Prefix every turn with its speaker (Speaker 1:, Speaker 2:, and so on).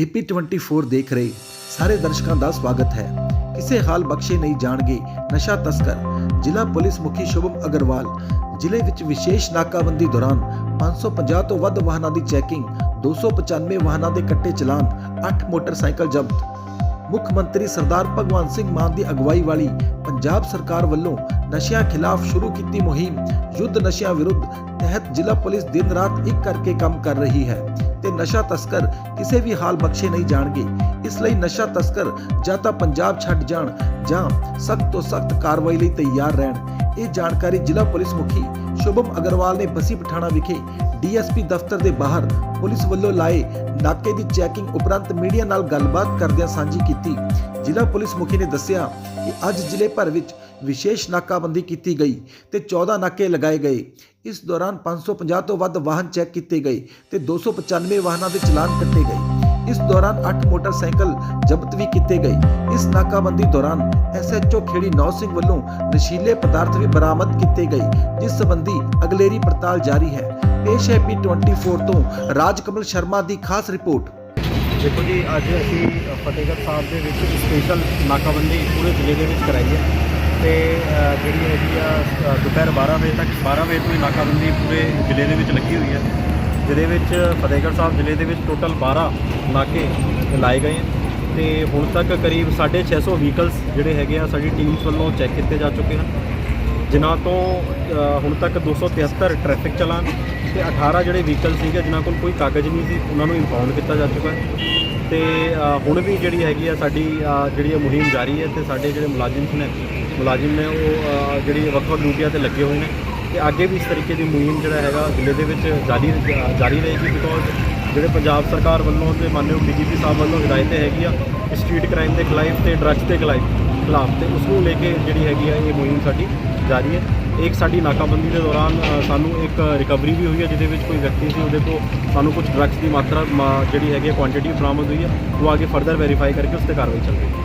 Speaker 1: ਏਪੀ24 ਦੇਖ ਰਹੇ ਸਾਰੇ ਦਰਸ਼ਕਾਂ ਦਾ ਸਵਾਗਤ ਹੈ। ਕਿਸੇ ਹਾਲ ਬਖਸ਼ੇ ਨਹੀਂ ਜਾਣਗੇ ਨਸ਼ਾ ਤਸਕਰ, ਜ਼ਿਲ੍ਹਾ ਪੁਲਿਸ ਮੁਖੀ ਸ਼ੁਭਮ ਅਗਰਵਾਲ। ਜ਼ਿਲ੍ਹੇ ਵਿੱਚ ਵਿਸ਼ੇਸ਼ ਨਾਕਾਬੰਦੀ ਦੌਰਾਨ 550 ਤੋਂ ਵੱਧ ਵਾਹਨਾਂ ਦੀ ਚੈਕਿੰਗ 295 ਵਾਹਨਾਂ ਦੇ ਕੱਟੇ ਚਲਾਨ 8 ਮੋਟਰਸਾਈਕਲ ਜ਼ਬਤ। ਮੁੱਖ ਮੰਤਰੀ ਸਰਦਾਰ ਭਗਵੰਤ ਸਿੰਘ ਮਾਨ ਦੀ ਅਗਵਾਈ ਵਾਲੀ ਪੰਜਾਬ ਸਰਕਾਰ ਵੱਲੋਂ ਨਸ਼ਿਆਂ ਖਿਲਾਫ ਸ਼ੁਰੂ ਕੀਤੀ ਮੁਹਿੰਮ। ਯੁੱਧ ਨਸ਼ਿਆਂ ਵਿਰੁੱਧ ਤਹਿਤ ਜ਼ਿਲ੍ਹਾ ਪੁਲਿਸ ਦਿਨ ਰਾਤ ਇੱਕ ਕਰਕੇ ਕੰਮ ਕਰ ਰਹੀ ਹੈ। ਤੇ ਨਸ਼ਾ ਤਸਕਰ ਕਿਸੇ ਵੀ ਹਾਲ ਬਖਸ਼ੇ ਨਹੀਂ ਜਾਣਗੇ। ਇਸ ਲਈ ਨਸ਼ਾ ਤਸਕਰ ਜਾਂ ਤਾਂ ਪੰਜਾਬ ਛੱਡ ਜਾਣ ਜਾਂ ਸਖਤ ਤੋਂ ਸਖਤ ਕਾਰਵਾਈ ਲਈ ਤਿਆਰ ਰਹਿਣ। ਇਹ ਜਾਣਕਾਰੀ ਜ਼ਿਲ੍ਹਾ ਪੁਲਿਸ ਮੁਖੀ ਸ਼ੁਭਮ ਅਗਰਵਾਲ ਨੇ ਬਸੀ ਪਠਾਣਾ ਵਿਖੇ ਡੀਐਸਪੀ ਦਫ਼ਤਰ ਦੇ ਬਾਹਰ ਪੁਲਿਸ ਵੱਲੋਂ ਲਾਏ ਨਾਕੇ ਦੀ ਚੈਕਿੰਗ ਉਪਰੰਤ ਮੀਡੀਆ ਨਾਲ ਗੱਲਬਾਤ ਕਰਦਿਆਂ ਸਾਂਝੀ ਕੀਤੀ। ਜ਼ਿਲ੍ਹਾ ਪੁਲਿਸ ਮੁਖੀ ਨੇ ਦੱਸਿਆ ਕਿ ਅੱਜ ਜ਼ਿਲ੍ਹੇ ਭਰ ਵਿੱਚ ਵਿਸ਼ੇਸ਼ ਨਾਕਾਬੰਦੀ ਕੀਤੀ ਗਈ ਤੇ 14 ਨਾਕੇ ਲਗਾਏ ਗਏ। ਇਸ ਦੌਰਾਨ 550 ਤੋਂ ਵੱਧ ਵਾਹਨ ਚੈੱਕ ਕੀਤੇ ਗਏ ਤੇ 295 ਵਾਹਨਾਂ ਦੇ ਚਲਾਨ ਕੱਟੇ ਗਏ। ਇਸ ਦੌਰਾਨ 8 ਮੋਟਰਸਾਈਕਲ ਜ਼ਬਤ ਵੀ ਕੀਤੇ ਗਏ। ਇਸ ਨਾਕਾਬੰਦੀ ਦੌਰਾਨ ਐਸਐਚਓ ਖੇੜੀ ਨੌ ਸਿੰਘ ਵੱਲੋਂ ਨਸ਼ੀਲੇ ਪਦਾਰਥ ਵੀ ਬਰਾਮਦ ਕੀਤੇ ਗਏ, ਜਿਸ ਸੰਬੰਧੀ ਅਗਲੇਰੀ ਪੜਤਾਲ ਜਾਰੀ ਹੈ। ਪੇਸ਼ ਹੈ ਪੀ24 ਤੋਂ ਰਾਜਕਮਲ ਸ਼ਰਮਾ ਦੀ ਖਾਸ ਰਿਪੋਰਟ।
Speaker 2: ਦੇਖੋ ਜੀ, ਅੱਜ ਅਸੀਂ ਫਤਿਹਗੜ੍ਹ ਸਾਹਿਬ ਦੇ ਵਿੱਚ ਸਪੈਸ਼ਲ ਨਾਕਾਬੰਦੀ ਪੂਰੇ ਜ਼ਿਲ੍ਹੇ ਦੇ ਵਿੱਚ ਕਰਾਈ ਹੈ ਤੇ ਜਿਹੜੀ ਹੈਗੀ ਆ ਦੁਪਹਿਰ 12 ਵਜੇ ਤੱਕ 12 ਵਜੇ ਤੋਂ ਹੀ ਨਾਕਾਬੰਦੀ ਪੂਰੇ ਜ਼ਿਲ੍ਹੇ ਦੇ ਵਿੱਚ ਲੱਗੀ ਹੋਈ ਹੈ, ਜਿਹਦੇ ਵਿੱਚ ਫਤਿਹਗੜ੍ਹ ਸਾਹਿਬ ਜ਼ਿਲ੍ਹੇ ਦੇ ਵਿੱਚ ਟੋਟਲ 12 ਨਾਕੇ ਲਾਏ ਗਏ ਹਨ ਤੇ ਹੁਣ ਤੱਕ ਕਰੀਬ 650 ਵਹੀਕਲਸ ਜਿਹੜੇ ਹੈਗੇ ਆ, ਸਾਡੀ ਟੀਮਸ ਵੱਲੋਂ ਚੈੱਕ ਕੀਤੇ ਜਾ ਚੁੱਕੇ ਹਨ। ਜਿਨ੍ਹਾਂ ਤੋਂ ਹੁਣ ਤੱਕ 273 ਟ੍ਰੈਫਿਕ ਚਲਾਨ ਤੇ 18 ਜਿਹੜੇ ਵਹੀਕਲ ਸੀਗੇ, ਜਿਨ੍ਹਾਂ ਕੋਲ ਕੋਈ ਕਾਗਜ਼ ਨਹੀਂ ਸੀ, ਉਹਨਾਂ ਨੂੰ ਇੰਪਾਊਂਡ ਕੀਤਾ ਜਾ ਚੁੱਕਾ ਹੈ। ਤੇ ਹੁਣ ਵੀ ਜਿਹੜੀ ਹੈਗੀ ਆ ਸਾਡੀ ਜਿਹੜੀ ਇਹ ਮੁਹਿੰਮ ਜਾਰੀ ਹੈ ਤੇ ਸਾਡੇ ਜਿਹੜੇ ਮੁਲਾਜ਼ਮ ਨੇ ਮੁਲਾਜ਼ਮ ਨੇ ਉਹ ਜਿਹੜੀ ਵੱਖ-ਵੱਖ ਡਿਊਟੀਆਂ ਤੇ ਲੱਗੇ ਹੋਏ ਨੇ। ਤੇ ਅੱਗੇ ਵੀ ਇਸ ਤਰੀਕੇ ਦੀ ਮੁਹਿੰਮ ਜਿਹੜਾ ਹੈਗਾ, ਜ਼ਿਲ੍ਹੇ ਦੇ ਵਿੱਚ ਜਾਰੀ ਜਾਰੀ ਰਹੇਗੀ ਬਿਕੋਜ਼ ਜਿਹੜੇ ਪੰਜਾਬ ਸਰਕਾਰ ਵੱਲੋਂ ਤੇ ਮਾਨਯੋਗ ਡੀਜੀਪੀ ਸਾਹਿਬ ਵੱਲੋਂ ਹਦਾਇਤਾਂ ਹੈਗੀ ਆ ਸਟਰੀਟ ਕ੍ਰਾਈਮ ਦੇ ਖਿਲਾਫ ਤੇ ਡਰੱਗਸ ਦੇ ਖਿਲਾਫ ਖਿਲਾਫ ਤੇ, ਉਸ ਨੂੰ ਲੈ ਕੇ ਜਿਹੜੀ ਹੈਗੀ ਆ ਇਹ ਮੁਹਿੰਮ ਸਾਡੀ ਜਾਰੀ ਹੈ। ਇੱਕ ਸਾਡੀ ਨਾਕਾਬੰਦੀ ਦੇ ਦੌਰਾਨ ਸਾਨੂੰ ਇੱਕ ਰਿਕਵਰੀ ਵੀ ਹੋਈ ਹੈ, ਜਿਹਦੇ ਵਿੱਚ ਕੋਈ ਵਿਅਕਤੀ ਸੀ, ਉਹਦੇ ਕੋਲ ਸਾਨੂੰ ਕੁਝ ਡਰੱਗਸ ਦੀ ਮਾਤਰਾ, ਮਾ- ਜਿਹੜੀ ਹੈਗੀ ਕੁਆਂਟੀਟੀ ਬਰਾਮਦ ਹੋਈ ਹੈ, ਉਹ ਅੱਗੇ ਫਰਦਰ ਵੈਰੀਫਾਈ ਕਰਕੇ ਉਸ ਤੇ ਕਾਰਵਾਈ ਚੱਲ ਰਹੀ ਹੈ।